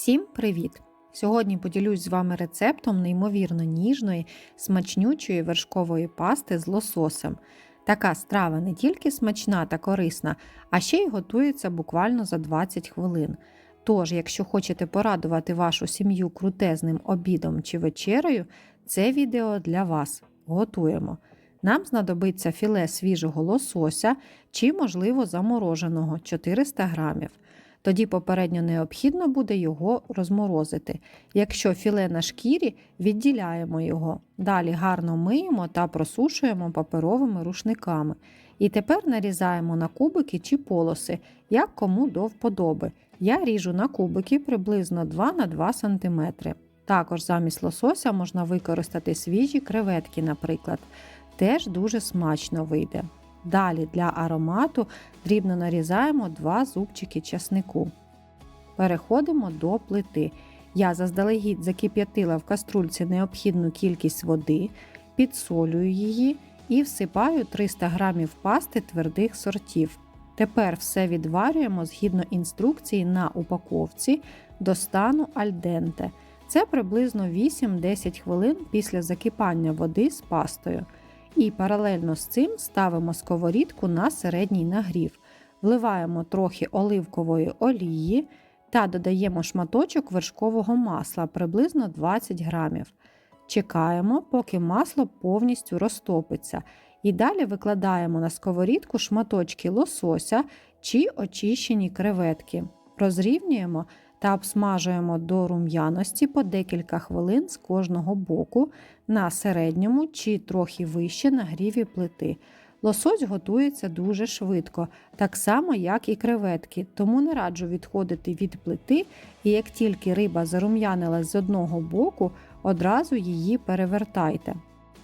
Всім привіт! Сьогодні поділюсь з вами рецептом неймовірно ніжної, смачнючої вершкової пасти з лососем. Така страва не тільки смачна та корисна, а ще й готується буквально за 20 хвилин. Тож, якщо хочете порадувати вашу сім'ю крутезним обідом чи вечерею, це відео для вас. Готуємо. Нам знадобиться філе свіжого лосося чи, можливо, замороженого 400 грамів. Тоді попередньо необхідно буде його розморозити. Якщо філе на шкірі, відділяємо його. Далі гарно миємо та просушуємо паперовими рушниками. І тепер нарізаємо на кубики чи полоси, як кому до вподоби. Я ріжу на кубики приблизно 2 на 2 см. Також замість лосося можна використати свіжі креветки, наприклад. Теж дуже смачно вийде. Далі для аромату дрібно нарізаємо 2 зубчики часнику. Переходимо до плити. Я заздалегідь закип'ятила в каструльці необхідну кількість води, підсолюю її і всипаю 300 г пасти твердих сортів. Тепер все відварюємо згідно інструкції на упаковці до стану альденте. Це приблизно 8-10 хвилин після закипання води з пастою. І паралельно з цим ставимо сковорідку на середній нагрів, вливаємо трохи оливкової олії та додаємо шматочок вершкового масла приблизно 20 грамів. Чекаємо, поки масло повністю розтопиться. І далі викладаємо на сковорідку шматочки лосося чи очищені креветки. Розрівнюємо та обсмажуємо до рум'яності по декілька хвилин з кожного боку на середньому чи трохи вище нагріві плити. Лосось готується дуже швидко, так само, як і креветки, тому не раджу відходити від плити, і як тільки риба зарум'янилась з одного боку, одразу її перевертайте.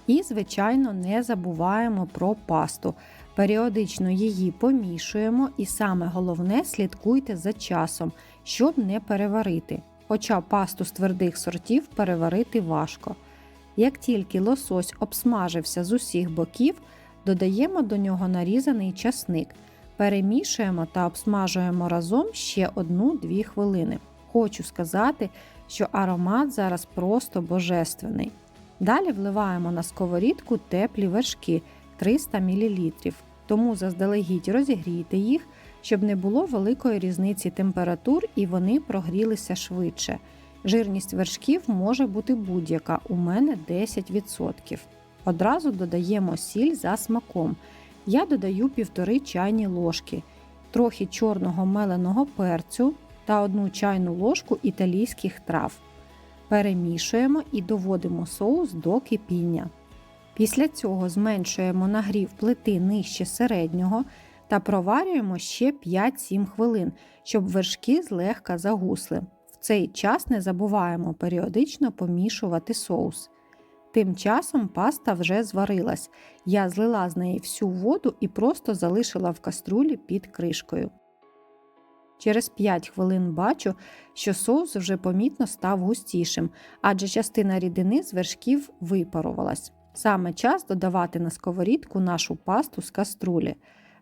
І, звичайно, не забуваємо про пасту. Періодично її помішуємо, і саме головне слідкуйте за часом, щоб не переварити. Хоча пасту з твердих сортів переварити важко. Як тільки лосось обсмажився з усіх боків, додаємо до нього нарізаний часник, перемішуємо та обсмажуємо разом ще 1-2 хвилини. Хочу сказати, що аромат зараз просто божественний. Далі вливаємо на сковорідку теплі вершки 300 мл, тому заздалегідь розігрійте їх, щоб не було великої різниці температур і вони прогрілися швидше. Жирність вершків може бути будь-яка, у мене 10%. Одразу додаємо сіль за смаком. Я додаю 1,5 чайні ложки, трохи чорного меленого перцю та 1 чайну ложку італійських трав. Перемішуємо і доводимо соус до кипіння. Після цього зменшуємо нагрів плити нижче середнього та проварюємо ще 5-7 хвилин, щоб вершки злегка загусли. В цей час не забуваємо періодично помішувати соус. Тим часом паста вже зварилась. Я злила з неї всю воду і просто залишила в каструлі під кришкою. Через 5 хвилин бачу, що соус вже помітно став густішим, адже частина рідини з вершків випарувалась. Саме час додавати на сковорідку нашу пасту з каструлі.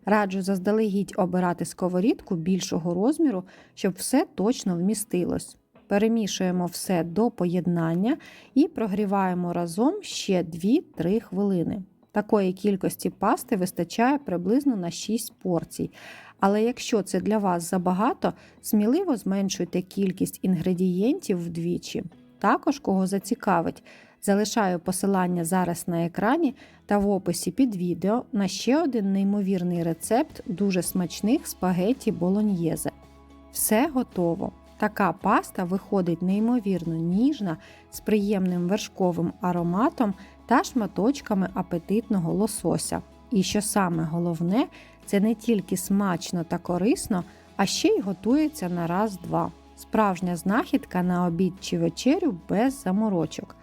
Раджу заздалегідь обирати сковорідку більшого розміру, щоб все точно вмістилось. Перемішуємо все до поєднання і прогріваємо разом ще 2-3 хвилини. Такої кількості пасти вистачає приблизно на 6 порцій. Але якщо це для вас забагато, сміливо зменшуйте кількість інгредієнтів вдвічі. Також, кого зацікавить, залишаю посилання зараз на екрані та в описі під відео на ще один неймовірний рецепт дуже смачних спагетті болоньєзе. Все готово. Така паста виходить неймовірно ніжна, з приємним вершковим ароматом та шматочками апетитного лосося. І що саме головне, це не тільки смачно та корисно, а ще й готується на раз-два. Справжня знахідка на обід чи вечерю без заморочок.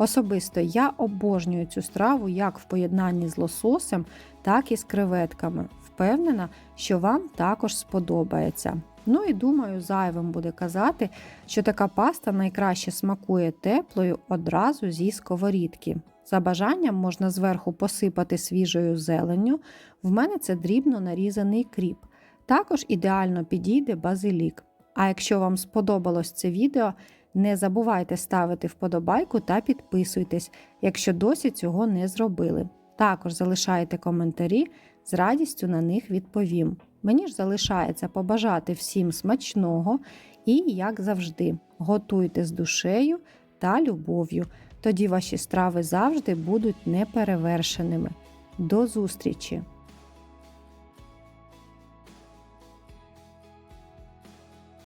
Особисто я обожнюю цю страву як в поєднанні з лососем, так і з креветками. Впевнена, що вам також сподобається. Ну і думаю, зайвим буде казати, що така паста найкраще смакує теплою одразу зі сковорідки. За бажанням можна зверху посипати свіжою зеленню, в мене це дрібно нарізаний кріп. Також ідеально підійде базилік. А якщо вам сподобалось це відео, не забувайте ставити вподобайку та підписуйтесь, якщо досі цього не зробили. Також залишайте коментарі, з радістю на них відповім. Мені ж залишається побажати всім смачного і, як завжди, готуйте з душею та любов'ю. Тоді ваші страви завжди будуть неперевершеними. До зустрічі!